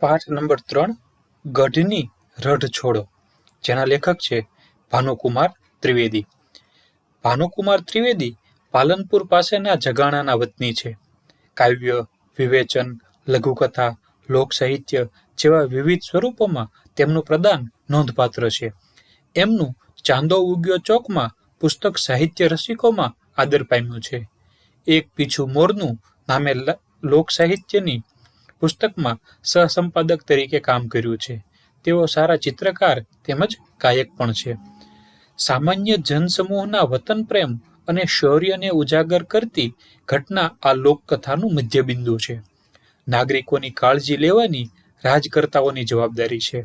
પાઠ નંબર ત્રણ, ગઢની રઢ છોડો, જેના લેખક છે ભાનુકુમાર ત્રિવેદી. ભાનુકુમાર ત્રિવેદી પાલનપુર પાસેના જગાણાના વતની છે. કાવ્ય, વિવેચન, લઘુકથા લોકસાહિત્ય જેવા વિવિધ સ્વરૂપોમાં તેમનું પ્રદાન નોંધપાત્ર છે. એમનું ચાંદો ઉગ્યો ચોકમાં પુસ્તક સાહિત્ય રસિકોમાં આદર પામ્યું છે. એક પીછું મોરનું નામે લોક લોકસાહિત્યની પુસ્તકમાં સહસંપાદક તરીકે કામ કર્યું છે. તેઓ સારા ચિત્રકાર તેમજ ગાયક પણ છે. સામાન્ય જનસમૂહના વતન પ્રેમ અને શૌર્યને ઉજાગર કરતી ઘટના આ લોકકથાનું મધ્યબિંદુ છે. નાગરિકોની કાળજી લેવાની રાજકર્તાઓની જવાબદારી છે.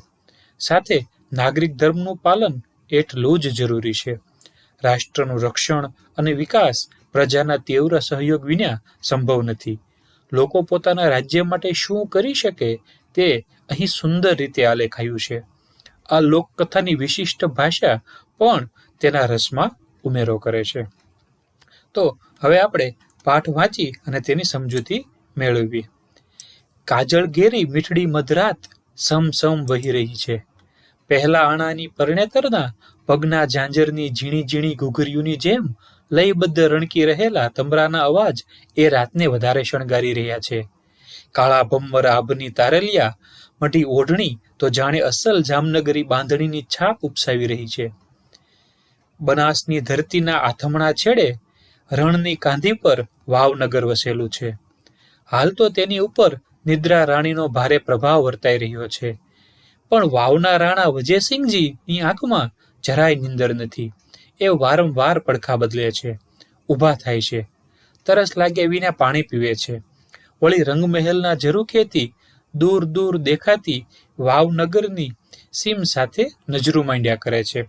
સાથે નાગરિક ધર્મનું પાલન એટલું જ જરૂરી છે. રાષ્ટ્રનું રક્ષણ અને વિકાસ પ્રજાના તીવ્ર સહયોગ વિના સંભવ નથી. લોકો પોતાના રાજ્ય માટે શું કરી શકે તે અહીં સુંદર રીતે આલેખાયું છે. આ લોકકથાની વિશિષ્ટ ભાષા પણ તેના રસમાં ઉમેરો કરે છે. તો હવે આપણે પાઠ વાંચી અને તેની સમજૂતી મેળવવી કાજળ ઘેરી મીઠડી મધરાત સમ સમ વહી રહી છે. પહેલા આણાની પરણેતરના પગના ઝાંઝરની ઝીણી ઝીણી ઘૂઘરીઓની જેમ લયબદ્ધ રણકી રહેલા તંબરાના અવાજ એ રાતને વધારે શણગારી રહ્યા છે. કાળા ભમ્મર આભની તારલિયા મઢી ઓઢણી તો જાણે અસલ જામનગરી બાંધણીની છાપ ઉપસાવી રહી છે. બનાસની ધરતીના આથમણા છેડે રણની કાંધી પર વાવનગર વસેલું છે. હાલ તો તેની ઉપર નિદ્રા રાણીનો ભારે પ્રભાવ વર્તાઈ રહ્યો છે. પણ વાવના રાણા વજયસિંહજીની આંખમાં જરાય નિંદર નથી. એ વારંવાર પડખા બદલે છે, ઊભા થાય છે, તરસ લાગે વિના પાણી પીવે છે. વળી રંગમહેલના ઝરૂખેથી દૂર દૂર દેખાતી વાવનગરની સીમ સાથે નજરું માંડ્યા કરે છે.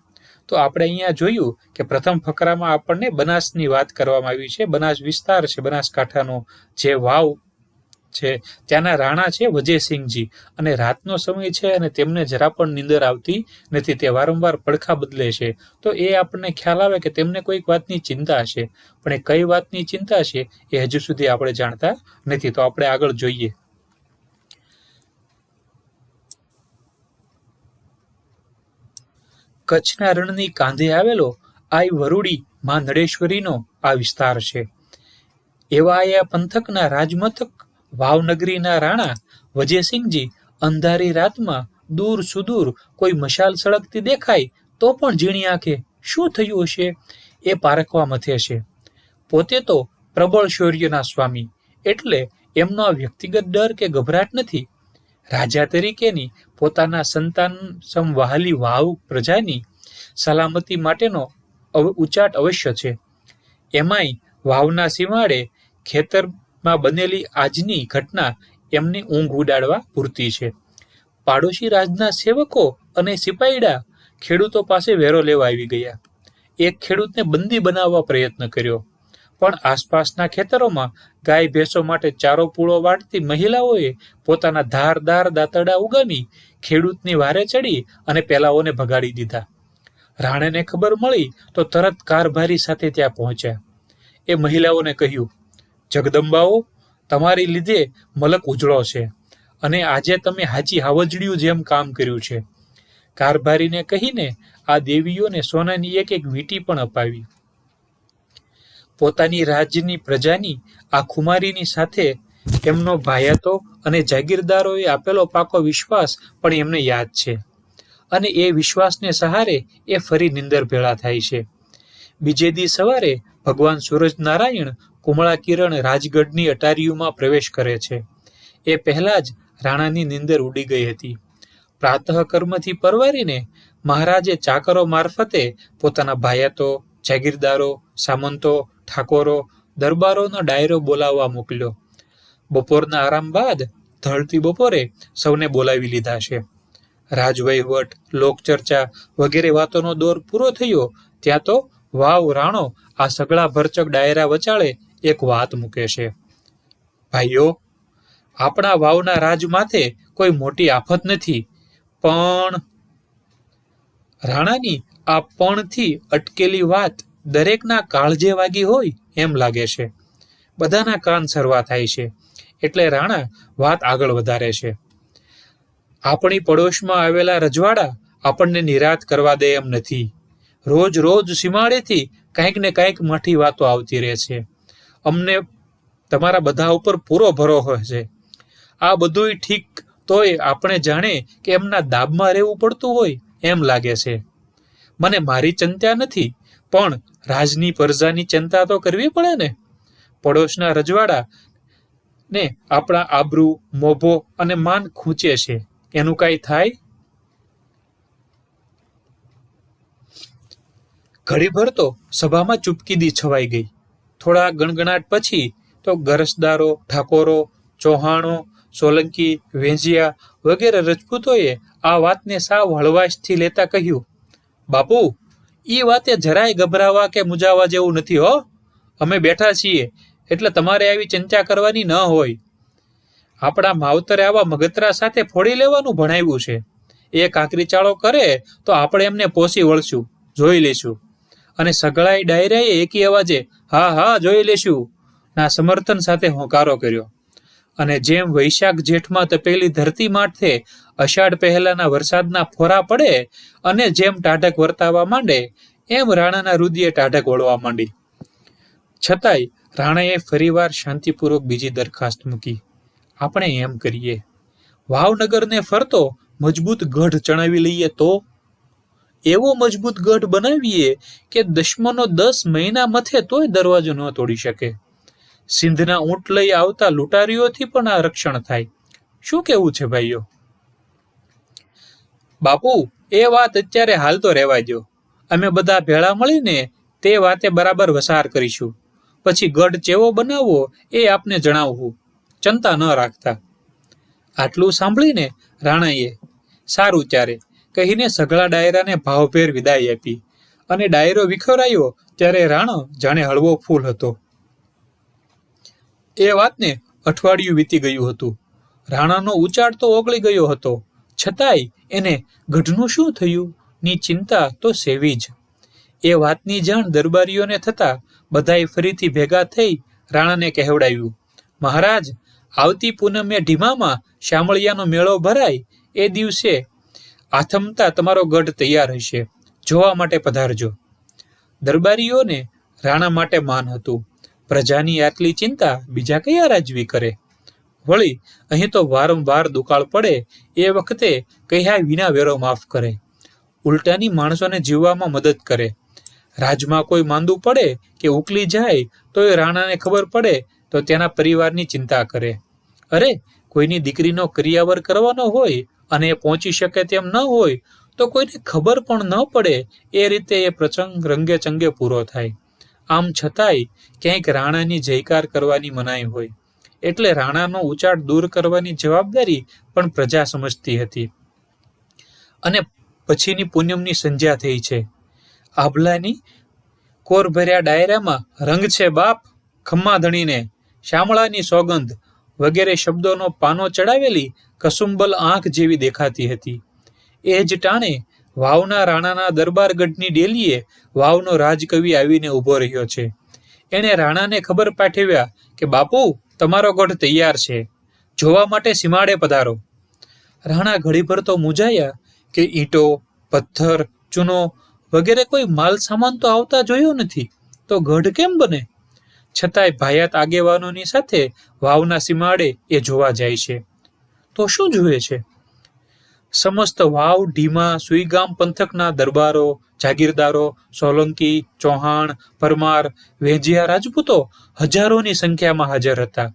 તો આપણે અહીંયા જોયું કે પ્રથમ ફકરામાં આપણને બનાસની વાત કરવામાં આવી છે. બનાસ વિસ્તાર છે, બનાસકાંઠાનો જે વાવ છે. ત્યાંના રાણા છે વજયસિંહજી અને રાતનો સમય છે અને તેમને જરા પણ નીંદર આવતી નથી. તે વારંવાર પડખા બદલે છે. તો એ આપણને ખ્યાલ આવે કે તેમને કોઈક વાતની ચિંતા છે પણ એ કઈ વાતની ચિંતા છે એ હજુ સુધી આપણે જાણતા નથી. તો આપણે આગળ જોઈએ. કચ્છના રણની કાંધે આવેલો આ વરુડી માં નળેશ્વરીનો આ વિસ્તાર છે. એવા આ પંથકના રાજમથક વાવનગરીના રાણા વજયસિંહજી અંધારી રાતમાં દૂર સુદૂર કોઈ મશાલ સળગતી દેખાય તો પણ ઝીણી આંખે શું થયું હશે એ પારખવા મથે છે. પોતે તો પ્રબળ શૌર્યના સ્વામી એટલે એમનો આ વ્યક્તિગત ડર કે ગભરાટ નથી. રાજા તરીકેની પોતાના સંતાન સમ વાવ પ્રજાની સલામતી માટેનો ઉચાટ અવશ્ય છે. એમાંય વાવના સીમાડે ખેતરમાં બનેલી આજની ઘટના એમની ઊંઘ ઉડાડવા પૂરતી છે. પાડોશી રાજના સેવકો અને સિપાઈડા ખેડૂતો પાસે વેરો લેવા આવી ગયા. એક ખેડૂતને બંદી બનાવવા પ્રયત્ન કર્યો. પણ આસપાસના ખેતરોમાં ગાય ભેંસો માટે ચારો પૂળો વાટતી મહિલાઓએ પોતાના ધારદાર દાંતડા ઉગામી ખેડૂતની વારે ચડી અને પેલાઓને ભગાડી દીધા. રાણેને ખબર મળી તો તરત કારભારી સાથે ત્યાં પહોંચ્યા. એ મહિલાઓને કહ્યું જગદંબાઓ તમારી લીધે મલક ઉજળો છે. અને આજે તમે હાચી હાવજડિયું જેમ કામ કર્યું છે. કારભારીને કહીને આ દેવીઓને સોનાની એક એક વીંટી પણ અપાવી. પોતાની રાજ્યની પ્રજાની આ ખુમારીની સાથે એમનો ભાયાતો અને જાગીરદારોએ આપેલો પાકો વિશ્વાસ પણ એમને યાદ છે. અને એ વિશ્વાસને સહારે એ ફરી નિંદર ભેળા થાય છે. બીજે દી સવારે ભગવાન સૂરજ નારાયણ કુમળા કિરણ રાજગઢની અટારીઓમાં પ્રવેશ કરે છે. એ પહેલા જ રાણાની નિંદર ઉડી ગઈ હતી. પ્રાતઃ કર્મથી પરવારીને મહારાજે ચાકરો મારફતે પોતાના ભાયાતો, જાગીરદારો, સામંતો, ઠાકોરો, દરબારોનો ડાયરો બોલાવવા મોકલ્યો. બપોરના આરામ બાદ ઢળતી બપોરે સૌને બોલાવી લીધા છે. રાજવહીવટ લોકચર્ચા વગેરે વાતોનો દોર પૂરો થયો, ત્યાં તો વાવ રાણો આ સગળા ભરચક ડાયરા વચાળે એક વાત મૂકે છે. ભાઈઓ, આપણા વાવના રાજ માથે કોઈ મોટી આફત નથી, પણ રાણાની આ પણથી અટકેલી વાત દરેકના કાળજે વાગી હોય એમ લાગે છે. બધાના કાન સરવા થાય છે, એટલે રાણા વાત આગળ વધારે છે. આપણી પડોશમાં આવેલા રજવાડા આપણને નિરાત કરવા દે એમ નથી. રોજ રોજ સીમાડેથી કંઈક ને કંઈક મઠી વાતો આવતી રહે છે. અમને તમારા બધા ઉપર પૂરો ભરોસો છે. આ બધુંય ઠીક તોય આપણે જાણે કે એમના દાબમાં રહેવું પડતું હોય એમ લાગે છે. મને મારી ચિંતા નથી, પણ રાજની પરજાની ચિંતા તો કરવી પડે ને. પડોશના રજવાડા ને આપણા આબરૂ, મોભો અને માન ખૂંચે છે. એનું કાંઈ થાય? ઘડીભર તો સભામાં ચૂપકીદી છવાઈ ગઈ. થોડા ગણગણાટ પછી તો ગરસદારો ઠાકોરો, ચૌહાણો, સોલંકી, વેંઝિયા વગેરે રજપૂતોએ આ વાતને સાવ હળવાશથી લેતા કહ્યું, બાપુ એ વાતે જરાય ગભરાવા કે મુજાવા જેવું નથી હો. અમે બેઠા છીએ, એટલે તમારે આવી ચિંતા કરવાની ન હોય. આપણા માવતરે આવા મગતરા સાથે ફોડી લેવાનું ભણાવ્યું છે. એ કાંકરી ચાળો કરે તો આપણે એમને પોસી વળશું. જોઈ લેશું અને સગળાઈ ડાયરાએ એકી અવાજે, હા હા, જોઈ લેશું. ના સમર્થન સાથે હોંકારો કર્યો. અને જેમ વૈશાખ જેઠમાં તપેલી ધરતી માથે અષાઢ પહેલાના વરસાદના ફોરા પડે અને જેમ ટાઢક વર્તાવા માંડે, એમ રાણાના રુદિએ ટાઢક વળવા માંડી. છતાંય રાણાએ ફરીવાર શાંતિપૂર્વક બીજી દરખાસ્ત મૂકી. આપણે એમ કરીએ. ભાવનગરને ફરતો, મજબૂત ગઢ ચણાવી લઈએ તો એવો મજબૂત ગઢ બનાવીએ કે દશમનો દસ મહિના મથે તોય દરવાજો ન તોડી શકે. સિંધના ઊંટ લઈ આવતા લૂંટારીઓથી પણ આ રક્ષણ થાય. શું કેવું છે ભાઈઓ? બાપુ, એ વાત અત્યારે હાલ તો રહેવા દો અમે બધા ભેળા મળીને તે વાતે બરાબર વસાર કરીશું. પછી ગઢ ચેવો બનાવવો એ આપને જણાવવું. ચિંતા ન રાખતા. આટલું સાંભળીને રાણાએ સારું ત્યારે કહીને સઘળા ડાયરાને ભાવભેર વિદાય આપી. અને ડાયરો વિખરાયો ત્યારે રાણો જાણે હળવો ફૂલ હતો. એ વાતને અઠવાડિયું વીતી ગયું હતું. રાણાનો ઉચાડ તો ઓગળી ગયો હતો. છતાંય એને ગઢનું શું થયું? ની ચિંતા તો સેવી જ. એ વાતની જાણ દરબારીઓને થતા બધાએ ફરીથી ભેગા થઈ રાણાને કહેવડાવ્યું, મહારાજ, આવતી પૂનમે ઢીમામાં શામળિયાનો મેળો ભરાય. એ દિવસે આથમતા તમારો ગઢ તૈયાર હશે. જોવા માટે પધારજો. દરબારીઓને રાણા માટે માન હતું. પ્રજાની આટલી ચિંતા બીજા કયા રાજવી કરે? વળી, અહીં તો વારંવાર દુકાળ પડે એ વખતે કહ્યા વિના વેરો માફ કરે. ઉલટાની માણસોને જીવવામાં મદદ કરે. રાજમાં કોઈ માંદું પડે કે ઉકલી જાય તો એ રાણાને ખબર પડે તો તેના પરિવારની ચિંતા કરે. અરે, કોઈની દીકરીનો કરિયાવર કરવાનો હોય અને એ પહોંચી શકે તેમ ન હોય, તો કોઈને ખબર પણ ન પડે એ રીતે એ પ્રસંગ રંગે ચંગે પૂરો થાય. આમ છતાંય ક્યાંક રાણાની જયકાર કરવાની મનાઈ હોય. એટલે રાણાનો ઉચાટ દૂર કરવાની જવાબદારી પણ પ્રજા સમજતી હતી. અને પછીની પૂનમની સંધ્યા થઈ છે. આભલાની કોરભર્યા ડાયરામાં રંગ છે બાપ, ખમ્મા ધણીને, શામળાની સોગંધ વગેરે શબ્દોનો પાનો ચડાવેલી કસુંબલ આંખ જેવી દેખાતી હતી. એ જ ટાણે વાવના રાણાના દરબારગઢની ડેલીએ વાવનો રાજકવિ આવીને ઊભો રહ્યો છે. એણે રાણાને ખબર પાઠવ્યા કે, બાપુ, તમારો ગઢ તૈયાર છે. જોવા માટે સીમાડે પધારો. રાણા ઘડીભર તો મૂંઝાયા કે, ઈંટો, પથ્થર, ચૂનો વગેરે કોઈ માલ સામાન તો આવતા જોયો નથી. તો ગઢ કેમ બને? છતાંય ભાયાત આગેવાનોની સાથે વાવના સીમાડે એ જોવા જાય છે. તો શું જુએ છે? સમસ્ત વાવ, ઢીમા, સુઈગામ પંથકના દરબારો, જાગીરદારો, સોલંકી, ચૌહાણ, પરમાર, વેજિયા રાજપૂતો હજારોની સંખ્યામાં હાજર હતા.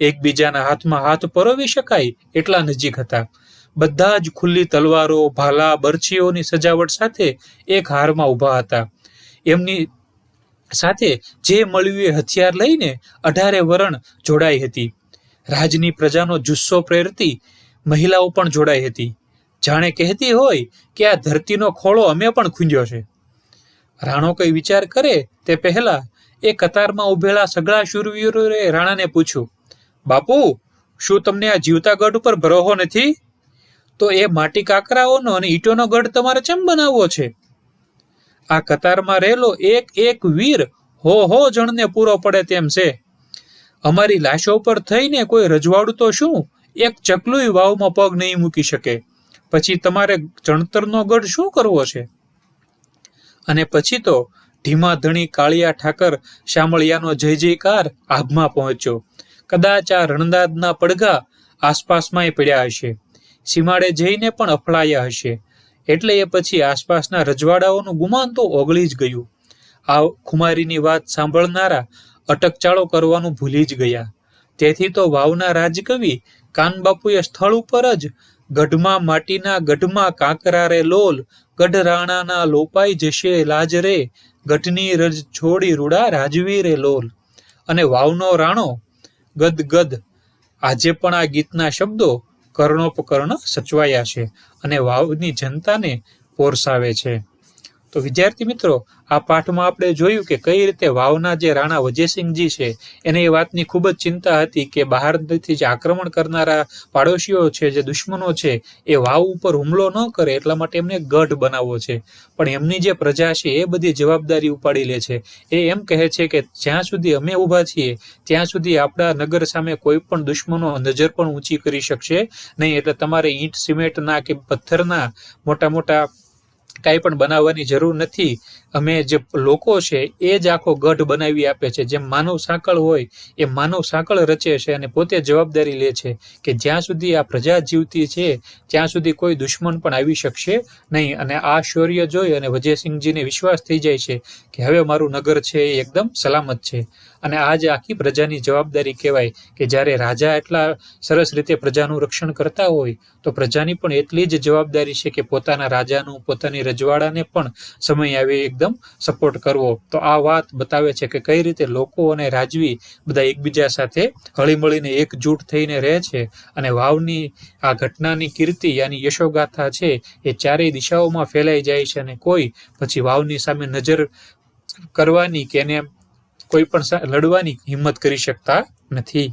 એકબીજાના હાથમાં હાથ પરોવી શકાય એટલા નજીક હતા. બધા જ ખુલ્લી તલવારો, ભાલા, બરછીઓની સજાવટ સાથે એક હારમાં ઊભા હતા. એમની સાથે જે મળ્યું એ હથિયાર લઈને અઢારે વરણ જોડાઈ હતી. રાજની પ્રજાનો જુસ્સો પ્રેરતી મહિલાઓ પણ જોડાઈ હતી. જાણે કહેતી હોય કે આ ધરતીનો ખોળો અમે પણ ખૂંજ્યો છે. રાણો કઈ વિચાર કરે તે પહેલા એ કતારમાં ઉભેલા સગળા શૂરવીરોએ રાણાને પૂછ્યું, બાપુ, શું તમને આ જીવતા ગઢ ઉપર ભરોહો નથી? તો એ માટી કાકરાઓનો અને ઈંટોનો ગઢ તમારે કેમ બનાવવો છે? આ કતારમાં રહેલો એક એક વીર હો હો જણને પૂરો પડે તેમ છે. અમારી લાશો પર થઈને કોઈ રજવાડું તો શું? એક ચકલુય વાવમાં પગ નહીં મૂકી શકે. પછી તમારે ચણતરનો ગઢ શું કરવો છે? અને પછી તો ધીમા ધણી કાળિયા ઠાકર શામળિયાનો જય જયકાર આભમાં પહોંચ્યો. કદાચ આ રણદાદના પડઘા આસપાસમાંય પડ્યા હશે. સીમાડે જઈને પણ અફળાયા હશે. એટલે એ પછી આસપાસના રજવાડાઓનું ગુમાન તો ઓગળી જ ગયું. આ ખુમારીની વાત સાંભળનારા અટકચાળો કરવાનું ભૂલી જ ગયા. તેથી તો વાવના રાજકવિ કાનબાપુએ સ્થળ ઉપર જ ગઢમાં માટીના ગઢમાં કાંકરા રે લોલ ગઢ રાણાના લોપાઈ જશે લાજ રે, ગઢની રજ છોડી રૂડા રાજવી રે લોલ. અને વાવનો રાણો ગદ ગદ આજે પણ આ ગીતના શબ્દો કર્ણોપકર્ણ સચવાયા છે અને વાવની જનતાને પોરસાવે છે. તો વિદ્યાર્થી મિત્રો, આ પાઠમાં આપણે જોયું કે કઈ રીતે વાવના જે રાણા વજયસિંહજી છે, એને એ વાતની ખૂબ જ ચિંતા હતી કે બહારથી જે આક્રમણ કરનારા પાડોશીઓ છે, જે દુશ્મનો છે, એ વાવ ઉપર હુમલો ન કરે એટલા માટે એમને ગઢ બનાવવો છે. પણ એમની જે પ્રજા છે, એ બધી જવાબદારી ઉપાડી લે છે. એ એમ કહે છે કે જ્યાં સુધી અમે ઊભા છીએ, ત્યાં સુધી આપણા નગર સામે કોઈ પણ દુશ્મનો નજર પણ ઊંચી કરી શકશે નહીં. એટલે તમારે ઈંટ સિમેન્ટના કે પથ્થરના મોટા મોટા કાંઈ પણ બનાવવાની જરૂર નથી. અમે જે લોકો છે, એ જ આખો ગઢ બનાવી આપે છે. જેમ માનવ સાંકળ હોય, એ માનવ સાંકળ રચે છે અને પોતે જવાબદારી લે છે કે જ્યાં સુધી આ પ્રજા જીવતી છે, ત્યાં સુધી કોઈ દુશ્મન પણ આવી શકશે નહીં. અને આ શૌર્ય જોઈ અને વજયસિંહજીને વિશ્વાસ થઈ જાય છે કે હવે મારું નગર છે એ એકદમ સલામત છે. અને આ જ આખી પ્રજાની જવાબદારી કહેવાય કે જ્યારે રાજા એટલા સરસ રીતે પ્રજાનું રક્ષણ કરતા હોય, તો પ્રજાની પણ એટલી જ જવાબદારી છે કે પોતાના રાજાનું, પોતાની રજવાડાને પણ સમય આવે એકદમ સપોર્ટ કરવો. તો આ વાત બતાવે છે કે કઈ રીતે લોકો અને રાજવી બધા એકબીજા સાથે હળીમળીને એકજૂટ થઈને રહે છે અને વાવની આ ઘટનાની કીર્તિ યાની યશોગાથા છે એ ચારેય દિશાઓમાં ફેલાઈ જાય છે અને કોઈ પછી વાવની સામે નજર કરવાની કે એને કોઈ પણ લડવાની હિંમત કરી શકતા નથી.